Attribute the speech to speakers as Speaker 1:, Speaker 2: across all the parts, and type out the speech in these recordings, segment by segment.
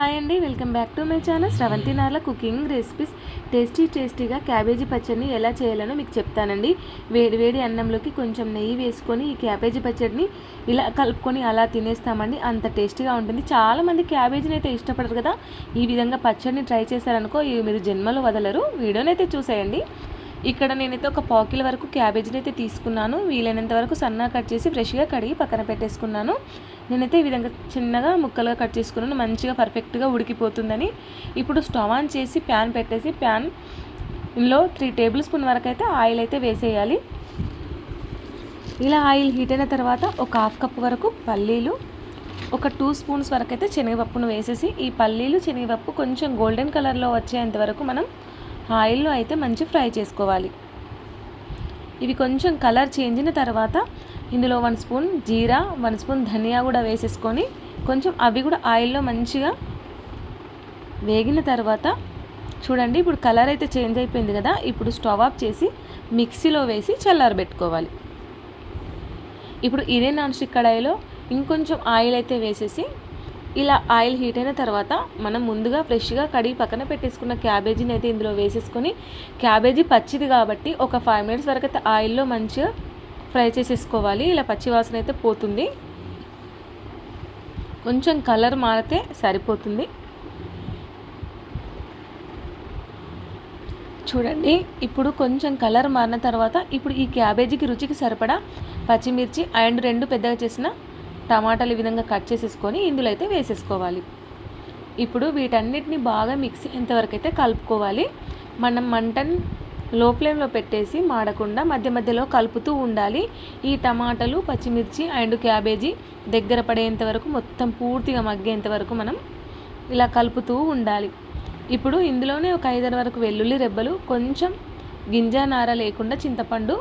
Speaker 1: Hi అండి welcome back to my channel Sravanthi Narla cooking recipes. Tasty టేస్టీగా cabbage పచ్చడిని ఎలా చేయాలనో మీకు చెప్తానండి. వేడి వేడి అన్నంలోకి కొంచెం నెయ్యి వేసుకొని ఈ క్యాబేజీ పచ్చడిని ఇలా కలుపుకొని అలా తినేస్తామండి. అంత టేస్టీగా ఉంటుంది. చాలామంది క్యాబేజీని అయితే ఇష్టపడరు కదా. ఈ విధంగా పచ్చడిని ట్రై చేశారనుకో ఇవి మీరు జన్మలో వదలరు. వీడియోని అయితే చూసేయండి. ఇక్కడ నేనైతే ఒక పాకిల వరకు క్యాబేజీని అయితే తీసుకున్నాను. వీలైనంత వరకు సన్నగా కట్ చేసి ఫ్రెష్గా కడిగి పక్కన పెట్టేసుకున్నాను. నేనైతే ఈ విధంగా చిన్నగా ముక్కలుగా కట్ చేసుకున్నాను. మంచిగా పర్ఫెక్ట్గా ఉడికిపోతుందని. ఇప్పుడు స్టవ్ ఆన్ చేసి ప్యాన్ పెట్టేసి ప్యాన్లో త్రీ టేబుల్ స్పూన్ వరకు అయితే ఆయిల్ అయితే వేసేయాలి. ఇలా ఆయిల్ హీట్ అయిన తర్వాత ఒక హాఫ్ కప్ వరకు పల్లీలు ఒక టూ స్పూన్స్ వరకు అయితే శనగపప్పును వేసేసి ఈ పల్లీలు శనగపప్పు కొంచెం గోల్డెన్ కలర్లో వచ్చేంత వరకు మనం ఆయిల్లో అయితే మంచి ఫ్రై చేసుకోవాలి. ఇవి కొంచెం కలర్ చేంజ్ అయిన తర్వాత ఇందులో వన్ స్పూన్ జీరా వన్ స్పూన్ ధనియా కూడా వేసేసుకొని కొంచెం అవి కూడా ఆయిల్లో మంచిగా వేగిన తర్వాత చూడండి ఇప్పుడు కలర్ అయితే చేంజ్ అయిపోయింది కదా ఇప్పుడు స్టవ్ ఆఫ్ చేసి మిక్సీలో వేసి చల్లారబెట్టుకోవాలి. ఇప్పుడు ఇదే నాన్ స్టిక్ కడాయిలో ఇంకొంచెం ఆయిల్ అయితే వేసేసి ఇలా ఆయిల్ హీట్ అయిన తర్వాత మనం ముందుగా ఫ్రెష్గా కడిగి పక్కన పెట్టేసుకున్న క్యాబేజీని అయితే ఇందులో వేసేసుకొని క్యాబేజీ పచ్చిది కాబట్టి ఒక ఫైవ్ మినిట్స్ వరకు అయితే ఆయిల్లో మంచిగా ఫ్రై చేసేసుకోవాలి. ఇలా పచ్చి వాసన అయితే పోతుంది. కొంచెం కలర్ మారితే సరిపోతుంది. చూడండి ఇప్పుడు కొంచెం కలర్ మారిన తర్వాత ఇప్పుడు ఈ క్యాబేజీకి రుచికి సరిపడా పచ్చిమిర్చి అండ్ రెండు పెద్దగా చేసిన టమాటాలు ఈ విధంగా కట్ చేసేసుకొని ఇందులో అయితే వేసేసుకోవాలి. ఇప్పుడు వీటన్నిటిని బాగా మిక్సీ ఎంతవరకు అయితే కలుపుకోవాలి. మనం మంటను లో ఫ్లేమ్లో పెట్టేసి మాడకుండా మధ్య మధ్యలో కలుపుతూ ఉండాలి. ఈ టమాటాలు పచ్చిమిర్చి అండ్ క్యాబేజీ దగ్గర పడేంత వరకు మొత్తం పూర్తిగా మగ్గేంత వరకు మనం ఇలా కలుపుతూ ఉండాలి. ఇప్పుడు ఇందులోనే ఒక ఐదారు వరకు వెల్లుల్లి రెబ్బలు కొంచెం గింజ నార లేకుండా చింతపండు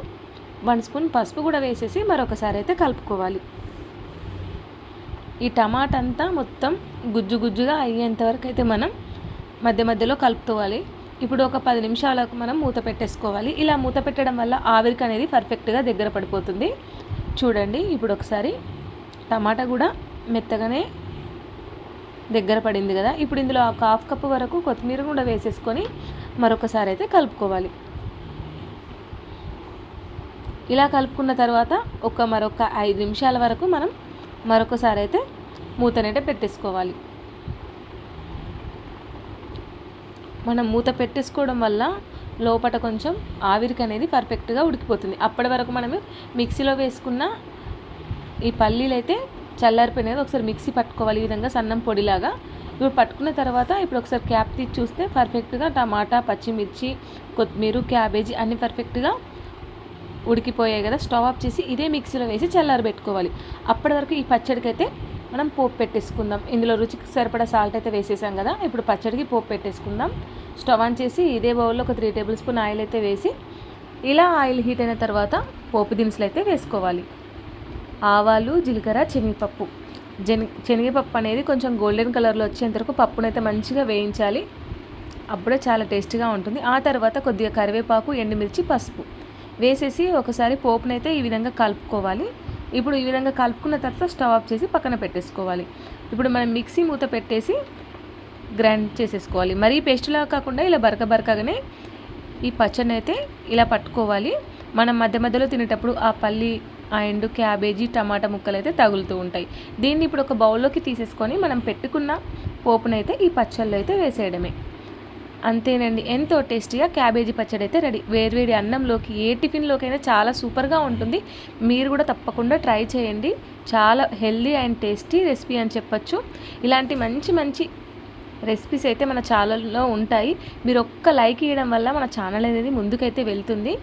Speaker 1: వన్ స్పూన్ పసుపు కూడా వేసేసి మరొకసారి అయితే కలుపుకోవాలి. ఈ టమాటా అంతా మొత్తం గుజ్జు గుజ్జుగా అయ్యేంత వరకు అయితే మనం మధ్య మధ్యలో కలుపుకోవాలి. ఇప్పుడు ఒక పది నిమిషాలకు మనం మూత పెట్టేసుకోవాలి. ఇలా మూత పెట్టడం వల్ల ఆవిరికి అనేది పర్ఫెక్ట్గా దగ్గర పడిపోతుంది. చూడండి ఇప్పుడు ఒకసారి టమాటా కూడా మెత్తగానే దగ్గర పడింది కదా. ఇప్పుడు ఇందులో ఒక హాఫ్ కప్ వరకు కొత్తిమీర కూడా వేసేసుకొని మరొకసారి అయితే కలుపుకోవాలి. ఇలా కలుపుకున్న తర్వాత ఒక మరొక ఐదు నిమిషాల వరకు మనం మరొకసారి అయితే మూతనైతే పెట్టేసుకోవాలి. మనం మూత పెట్టేసుకోవడం వల్ల లోపల కొంచెం ఆవిరికి అనేది పర్ఫెక్ట్గా ఉడికిపోతుంది. అప్పటి వరకు మనము మిక్సీలో వేసుకున్న ఈ పల్లీలు అయితే చల్లారిపోయినది ఒకసారి మిక్సీ పట్టుకోవాలి. ఈ విధంగా సన్నం పొడిలాగా ఇప్పుడు పట్టుకున్న తర్వాత ఇప్పుడు ఒకసారి క్యాప్ తీసి చూస్తే పర్ఫెక్ట్గా టమాటా పచ్చిమిర్చి కొత్తిమీర క్యాబేజీ అన్నీ పర్ఫెక్ట్గా ఉడికిపోయాయి కదా స్టవ్ ఆఫ్ చేసి ఇదే మిక్సీలో వేసి చల్లారబెట్టుకోవాలి. అప్పటి వరకు ఈ పచ్చడికి అయితే మనం పోపు పెట్టేసుకుందాం. ఇందులో రుచికి సరిపడా సాల్ట్ అయితే వేసేసాం కదా ఇప్పుడు పచ్చడికి పోపు పెట్టేసుకుందాం. స్టవ్ ఆన్ చేసి ఇదే బౌల్లో ఒక త్రీ టేబుల్ స్పూన్ ఆయిల్ అయితే వేసి ఇలా ఆయిల్ హీట్ అయిన తర్వాత పోపు దినుసులు అయితే వేసుకోవాలి. ఆవాలు జీలకర్ర శనగపప్పు. జని శనగపప్పు అనేది కొంచెం గోల్డెన్ కలర్లో వచ్చేంత వరకు పప్పునైతే మంచిగా వేయించాలి. అప్పుడే చాలా టేస్టీగా ఉంటుంది. ఆ తర్వాత కొద్దిగా కరివేపాకు ఎండుమిర్చి పసుపు. వేసేసి ఒకసారి పోపునైతే ఈ విధంగా కలుపుకోవాలి. ఇప్పుడు ఈ విధంగా కలుపుకున్న తర్వాత స్టవ్ ఆఫ్ చేసి పక్కన పెట్టేసుకోవాలి. ఇప్పుడు మనం మిక్సీ మూత పెట్టేసి గ్రైండ్ చేసేసుకోవాలి. మరీ పేస్ట్లా కాకుండా ఇలా బరక బరకగానే ఈ పచ్చడిని అయితే ఇలా పట్టుకోవాలి. మనం మధ్య మధ్యలో తినేటప్పుడు ఆ పల్లి అండ్ క్యాబేజీ టమాటా ముక్కలు అయితే తగులుతూ ఉంటాయి. దీన్ని ఇప్పుడు ఒక బౌల్లోకి తీసేసుకొని మనం పెట్టుకున్న పోపునైతే ఈ పచ్చళ్ళు అయితే వేసేయడమే. అంతేనండి. ఎంతో టేస్టీగా క్యాబేజీ పచ్చడి అయితే రెడీ. వేడివేడి అన్నంలోకి ఏ టిఫిన్లోకైనా చాలా సూపర్గా ఉంటుంది. మీరు కూడా తప్పకుండా ట్రై చేయండి. చాలా హెల్దీ అండ్ టేస్టీ రెసిపీ అని చెప్పచ్చు. ఇలాంటి మంచి మంచి రెసిపీస్ అయితే మన ఛానల్లో ఉంటాయి. మీరు ఒక్క లైక్ ఇవ్వడం వల్ల మన ఛానల్ అనేది ముందుకైతే వెళ్తుంది.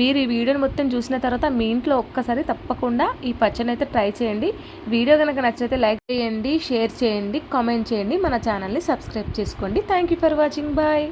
Speaker 1: మీరు ఈ వీడియోని మొత్తం చూసిన తర్వాత మీ ఇంట్లో ఒక్కసారి తప్పకుండా ఈ పచ్చని అయితే ట్రై చేయండి. వీడియో కనుక నచ్చితే లైక్ చేయండి షేర్ చేయండి కామెంట్ చేయండి. మన ఛానల్ని సబ్స్క్రైబ్ చేసుకోండి. Thank you for watching. Bye.